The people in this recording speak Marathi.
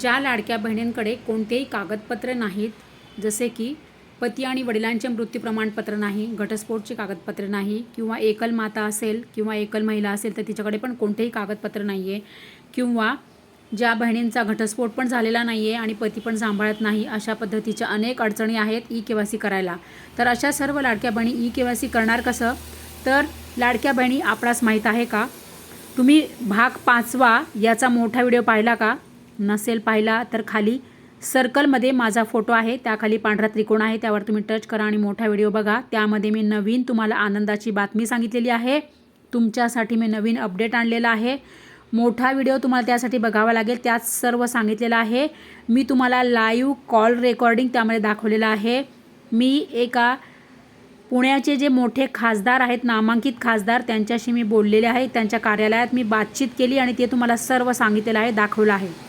ज्या लाडक्या बहिणींकडे कोणतेही कागदपत्रे नाहीत जसे की पती आणि वडिलांचे मृत्यू प्रमाणपत्र नाही घटस्फोटची कागदपत्रे नाही किंवा एकल माता असेल किंवा एकल महिला असेल तर तिच्याकडे पण कोणतेही कागदपत्र नाही आहे किंवा ज्या बहिणींचा घटस्फोट पण झालेला नाही आहे आणि पती पण सांभाळत नाही अशा पद्धतीच्या अनेक अडचणी आहेत ई के वाय सी करायला. तर अशा सर्व लाडक्या बहिणी ई के वाय सी करणार कसं? तर लाडक्या बहिणी आपणास माहीत आहे का? तुम्ही भाग पाचवा याचा मोठा व्हिडिओ पाहिला का? नसेल पाहिला तर खाली सर्कलमध्ये माझा फोटो आहे. त्याखाली पांढरा त्रिकोण आहे. त्यावर तुम्ही टच करा आणि मोठा व्हिडिओ बघा. त्यामध्ये मी नवीन तुम्हाला आनंदाची बातमी सांगितलेली आहे. तुमच्यासाठी मी नवीन अपडेट आणलेला आहे. मोठा व्हिडिओ तुम्हाला त्यासाठी बघावा लागेल. त्यात सर्व सांगितलेलं आहे. मी तुम्हाला लाईव्ह कॉल रेकॉर्डिंग त्यामध्ये दाखवलेलं आहे. मी एका पुण्याचे जे मोठे खासदार आहेत नामांकित खासदार त्यांच्याशी मी बोललेले आहे. त्यांच्या कार्यालयात मी बातचीत केली आणि ते तुम्हाला सर्व सांगितलेलं आहे दाखवलं आहे.